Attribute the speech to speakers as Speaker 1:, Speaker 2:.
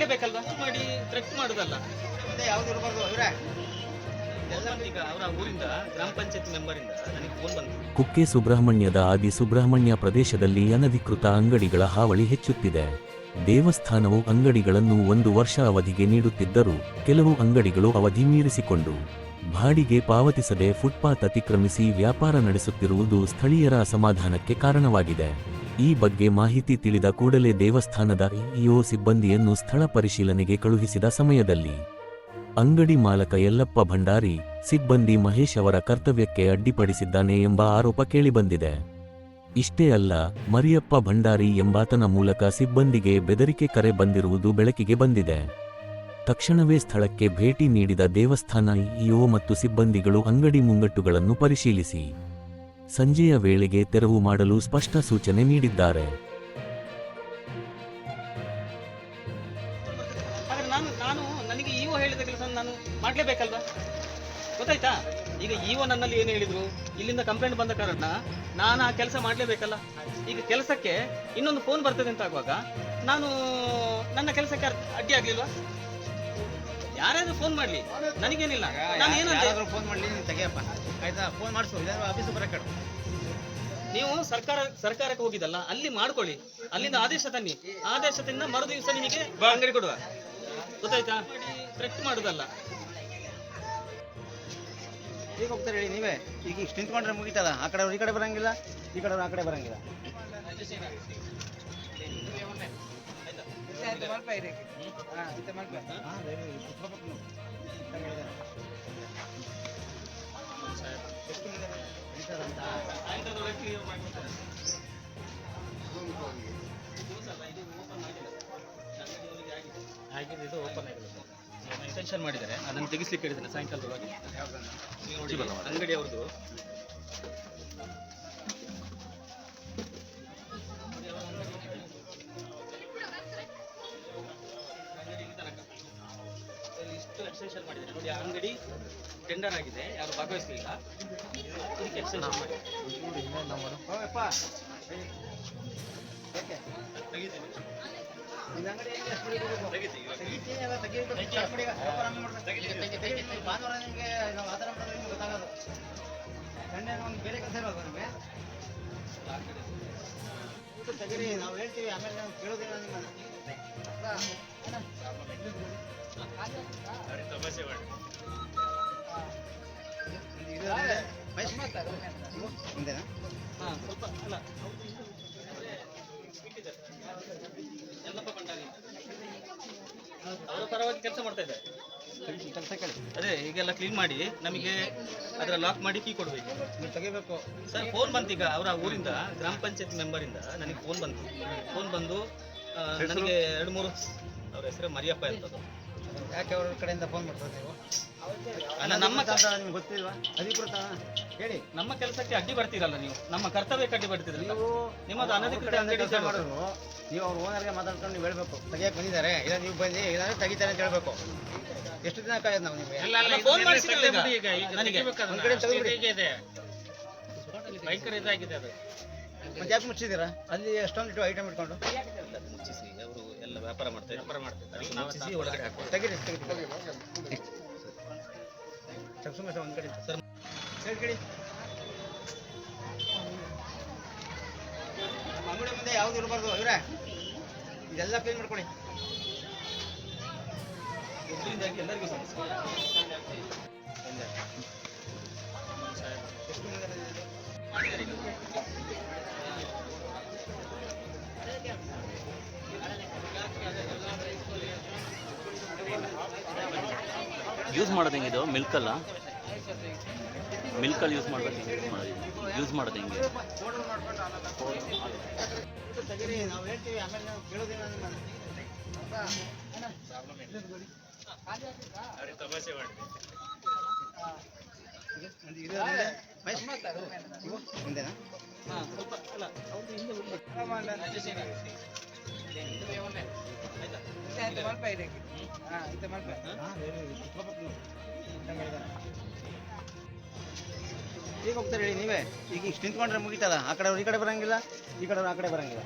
Speaker 1: ಮಾಡ್ಲೇಬೇಕಲ್ವಾ? ಮಾಡಿ ಥ್ರೆಟ್ ಮಾಡುದಲ್ಲ.
Speaker 2: ಮುಂದೆ ಯಾವ್ದು ಇರಬಾರ್ದು ಇವರೇ
Speaker 1: ಈಗ ಅವರ ಊರಿಂದ ಗ್ರಾಮ ಪಂಚಾಯತ್ ಮೆಂಬರಿಂದ ನನಗೆ ಫೋನ್ ಬಂತು.
Speaker 3: ಕುಕ್ಕೆ ಸುಬ್ರಹ್ಮಣ್ಯದ ಆದಿ ಸುಬ್ರಹ್ಮಣ್ಯ ಪ್ರದೇಶದಲ್ಲಿ ಅನಧಿಕೃತ ಅಂಗಡಿಗಳ ಹಾವಳಿ ಹೆಚ್ಚುತ್ತಿದೆ. ದೇವಸ್ಥಾನವು ಅಂಗಡಿಗಳನ್ನು ಒಂದು ವರ್ಷ ಅವಧಿಗೆ ನೀಡುತ್ತಿದ್ದರೂ ಕೆಲವು ಅಂಗಡಿಗಳು ಅವಧಿ ಮೀರಿಸಿಕೊಂಡು ಬಾಡಿಗೆ ಪಾವತಿಸದೆ ಫುಟ್ಪಾತ್ ಅತಿಕ್ರಮಿಸಿ ವ್ಯಾಪಾರ ನಡೆಸುತ್ತಿರುವುದು ಸ್ಥಳೀಯರ ಅಸಮಾಧಾನಕ್ಕೆ ಕಾರಣವಾಗಿದೆ. ಈ ಬಗ್ಗೆ ಮಾಹಿತಿ ತಿಳಿದ ಕೂಡಲೇ ದೇವಸ್ಥಾನದ ಇಒ ಸಿಬ್ಬಂದಿಯನ್ನು ಸ್ಥಳ ಪರಿಶೀಲನೆಗೆ ಕಳುಹಿಸಿದ ಸಮಯದಲ್ಲಿ, ಅಂಗಡಿ ಮಾಲಕ ಯಲ್ಲಪ್ಪ ಭಂಡಾರಿ, ಸಿಬ್ಬಂದಿ ಮಹೇಶ್ ಅವರ ಕರ್ತವ್ಯಕ್ಕೆ ಅಡ್ಡಿಪಡಿಸಿದ್ದಾನೆ ಎಂಬ ಆರೋಪ ಕೇಳಿಬಂದಿದೆ. ಇಷ್ಟೇ ಅಲ್ಲ, ಮರಿಯಪ್ಪ ಭಂಡಾರಿ ಎಂಬಾತನ ಮೂಲಕ ಸಿಬ್ಬಂದಿಗೆ ಬೆದರಿಕೆ ಕರೆ ಬಂದಿರುವುದು ಬೆಳಕಿಗೆ ಬಂದಿದೆ. ತಕ್ಷಣವೇ ಸ್ಥಳಕ್ಕೆ ಭೇಟಿ ನೀಡಿದ ದೇವಸ್ಥಾನ ಇಒ ಮತ್ತು ಸಿಬ್ಬಂದಿಗಳು ಅಂಗಡಿ ಮುಂಗಟ್ಟುಗಳನ್ನು ಪರಿಶೀಲಿಸಿ. ಸಂಜೆಯ ವೇಳೆಗೆ ತೆರವು ಮಾಡಲು ಸ್ಪಷ್ಟ ಸೂಚನೆ ನೀಡಿದ್ದಾರೆ.
Speaker 1: ನಾನು ಮಾಡ್ಲೇಬೇಕಲ್ವಾ? ಗೊತ್ತಾಯ್ತಾ? ಈಗ ಇಒ ನನ್ನಲ್ಲಿ ಏನು ಹೇಳಿದ್ರು? ಇಲ್ಲಿಂದ ಕಂಪ್ಲೇಂಟ್ ಬಂದ ಕಾರಣ ನಾನು ಆ ಕೆಲಸ ಮಾಡಲೇಬೇಕಲ್ಲ? ಈಗ ಕೆಲಸಕ್ಕೆ ಇನ್ನೊಂದು ಫೋನ್ ಬರ್ತದೆ ಅಂತ ಆಗುವಾಗ ನಾನು ನನ್ನ ಕೆಲಸಕ್ಕೆ ಅಡ್ಡಿ ಆಗ್ಲಿಲ್ವಾ? ಯಾರಾದ್ರೂ ಫೋನ್ ಮಾಡ್ಲಿ. ನನಗೇನಿಲ್ಲ. ನಾನು ಏನಂತ
Speaker 2: ಫೋನ್ ಮಾಡ್ಲಿ ನೀನು ತೆಗಿಯಪ್ಪ. ಆಯ್ತಾ? ಫೋನ್ ಮಾಡಿಸು ಇಲ್ಲಾಂದ್ರೆ ಆಫೀಸ್ ಬರಕ್ಕೆ
Speaker 1: ನೀವು ಸರ್ಕಾರ ಸರ್ಕಾರಕ್ಕೆ ಹೋಗಿದಲ್ಲ ಅಲ್ಲಿ ಮಾಡ್ಕೊಳ್ಳಿ. ಅಲ್ಲಿಂದ ಆದೇಶ ತನ್ನಿ. ಆದೇಶದಿಂದ ಮರು ದಿವಸ ನಿಮಗೆ ಅಂಗಡಿ ಕೊಡುವ. ಗೊತ್ತಾಯ್ತಾ? ಕರೆಕ್ಟ್ ಮಾಡುದಲ್ಲ.
Speaker 2: ಈಗ ಹೋಗ್ತಾರೆ ಹೇಳಿ ನೀವೇ? ಈಗ ಇಷ್ಟು ನಿಂತ್ಕೊಂಡ್ರೆ ಮುಗಿತಲ್ಲ. ಆ ಕಡೆ ಅವ್ರು ಈ ಕಡೆ ಬರಂಗಿಲ್ಲ. ಈ ಕಡೆ ಅವ್ರು ಆ ಕಡೆ ಬರಂಗಿಲ್ಲ.
Speaker 1: ಹಾಗೆ ಇದು ಓಪನ್ ಆಗಿದೆ ಎಕ್ಸ್ಟೆನ್ಷನ್ ಮಾಡಿದ್ದಾರೆ. ಅದನ್ನು ತೆಗಿಸ್ಲಿಕ್ಕೆ ಹೇಳಿದ್ದೇನೆ ಸಾಯಂಕಾಲದೊಳಗೆ. ನೋಡಿ ಅಂಗಡಿ ಅವ್ರದ್ದು ಎಕ್ಸ್ಟೆನ್ಷನ್ ಮಾಡಿದ್ದಾರೆ ನೋಡಿ ಆ ಅಂಗಡಿ ಟೆಂಡರ್ ಆಗಿದೆ ಯಾರು ಭಾಗವಹಿಸಲಿಲ್ಲ ಇದಕ್ಕೆ ಎಕ್ಸ್ಟೆನ್ಷನ್ ಮಾಡಿ
Speaker 2: ಹೋಗಪ್ಪ. ಏಯ್. ಯಾಕೆ? ನಿನ್ನ ಅಂಗಡಿ ಹೆಂಗೆ ಅಷ್ಟು ಬೆಳಿಬೇಕು? ತೆಗಿತೀನಿ ಅಲ್ಲ, ತೆಗಿಯೋದು start ಮಾಡಿ ಈಗ. ವ್ಯಾಪಾರ ಆಮೇಲೆ ಭಾನುವಾರ ನಿಮ್ಗೆ ನಾವು ಮಾಡಿದ್ರೆ ಗೊತ್ತಾಗೋದು. ಒಂದು ಬೇರೆ ಕೆಲಸ ಇರೋದು ನಮಗೆ ತೆಗೀರಿ ನಾವು ಹೇಳ್ತೀವಿ ಆಮೇಲೆ ನಾವು ಕೇಳೋದಿಲ್ಲ ನಿಮ್ಮನ್ನ
Speaker 1: ಅವರ ಪರವಾಗಿ ಕೆಲಸ ಮಾಡ್ತಾ ಇದ್ದಾರೆ
Speaker 2: ಕೆಲಸ ಕೇಳಿ
Speaker 1: ಅದೇ ಈಗೆಲ್ಲ ಕ್ಲೀನ್ ಮಾಡಿ ನಮಗೆ ಅದರ ಲಾಕ್ ಮಾಡಿ ಕೀ ಕೊಡ್ಬೇಕು.
Speaker 2: ನೀವು ತೆಗಿಬೇಕು
Speaker 1: ಸರ್ ಫೋನ್ ಬಂತು ಈಗ. ಅವರ ಊರಿಂದ ಗ್ರಾಮ ಪಂಚಾಯತ್ ಮೆಂಬರಿಂದ ನನಗೆ ಫೋನ್ ಬಂತು. ಫೋನ್ ಬಂದು ನನಗೆ ಎರಡು ಮೂರು ಅವ್ರ ಹೆಸರು ಮರಿಯಪ್ಪ ಅಂತದ್ದು.
Speaker 2: ಯಾಕೆ ಅವ್ರ ಕಡೆಯಿಂದ ಫೋನ್ ಮಾಡ್ತಾರೆ ನೀವು?
Speaker 1: ಅಲ್ಲ ನಮ್ಮ ಕೆಲಸ
Speaker 2: ಅಂತ ನಿಮ್ಗೆ ಗೊತ್ತಿಲ್ವಾ? ಅಧಿಕೃತ ಹೇಳಿ.
Speaker 1: ನಮ್ಮ ಕೆಲಸಕ್ಕೆ ಅಡ್ಡಿ ಬರ್ತೀರಲ್ಲ ನೀವು? ನಮ್ಮ ಕರ್ತವ್ಯಕ್ಕೆ ಅಡ್ಡಿ ಬರ್ತೀರಲ್ಲ?
Speaker 2: ನೀವು
Speaker 1: ನಿಮ್ಮದು ಅನಧಿಕೃತ ಅಂಗಡಿ ಇದೆ.
Speaker 2: ಮಾಡಿದ್ರು. ನೀವು ಅವ್ರ ಓನರ್ಗೆ ಮಾತಾಡ್ಕೊಂಡು ನೀವು ಹೇಳ್ಬೇಕು. ತೆಗಿಯಕ್ಕೆ ಬಂದಿದ್ದಾರೆ. ಇಲ್ಲ ನೀವು ಬಂದು ಇಲ್ಲಾಂದ್ರೆ ತೆಗಿತಾರೆ ಅಂತ ಹೇಳ್ಬೇಕು. ಎಷ್ಟು ದಿನ ಕಾಯೋದು ನಾವು ನಿಮಗೆ?
Speaker 1: ಅಲ್ಲ, ಫೋನ್ ಈಗ. ನನಗೆ.
Speaker 2: ಒಂದ್ ಕಡೆ ತೆಗೆದ್ಬಿಡಿ
Speaker 1: ಭಯಂಕರ ಇದಾಗಿದೆ ಅದು.
Speaker 2: ಮತ್ತೆ ಯಾಕೆ ಮುಚ್ಚಿದ್ದೀರಾ? ಅಲ್ಲಿ ಎಷ್ಟೊಂದು ಇಟ್ಟು ಐಟಮ್ ಇಟ್ಕೊಂಡು?
Speaker 1: ಮುಚ್ಚಿಸಿ. ಅವರು ಎಲ್ಲ ವ್ಯಾಪಾರ ಮಾಡ್ತಾ ವ್ಯಾಪಾರ ಮಾಡ್ತಾರೆ ಅದಕ್ಕೆ ಒಳಗಡೆ ಹಾಕುವ
Speaker 2: ತೆಗೀರಿ ತೆಗೀರಿ. ಸುಮ್ಮನೆ ಒಂದು ಕಡೆ.
Speaker 1: ಸರ್
Speaker 2: ಕಡೆ. ನಮ್ಮ ಅಂಗಡಿ ಮುಂದೆ ಯಾವ್ದು ಇರಬಾರ್ದು ಇವರೇ? ಇದೆಲ್ಲ ಕ್ಲೀನ್ ಮಾಡ್ಕೊಳ್ಳಿ.
Speaker 1: ಎಲ್ಲರಿಗೂ ಸಮಸ್ಯೆ.
Speaker 2: ಎಷ್ಟು ಮಂದಿ ಇದ್ದಾರೆ ಇಲ್ಲಿ?
Speaker 1: ಮಾಡಿದ್ದಾರೆ ಈಗ.
Speaker 4: ಯೂಸ್ ಮಾಡೋದು ಹೆಂಗಿದು ಮಿಲ್ಕಲ್ಲ ಮಿಲ್ಕಲ್ಲಿ ಯೂಸ್ ಮಾಡ್ಬೇಕು ಯೂಸ್ ಮಾಡೋದು ಹೆಂಗೆ?
Speaker 2: ಮುಂದೆನಾ ಈಗ ಹೋಗ್ತಾರೆ ಹೇಳಿ ನೀವೇ. ಈಗ ಇಷ್ಟು ನಿಂತ್ಕೊಂಡ್ರೆ ಮುಗಿತದ ಆ ಕಡೆ ಈ ಕಡೆ ಬರಂಗಿಲ್ಲ, ಈ ಕಡೆ ಆ ಕಡೆ ಬರಂಗಿಲ್ಲ.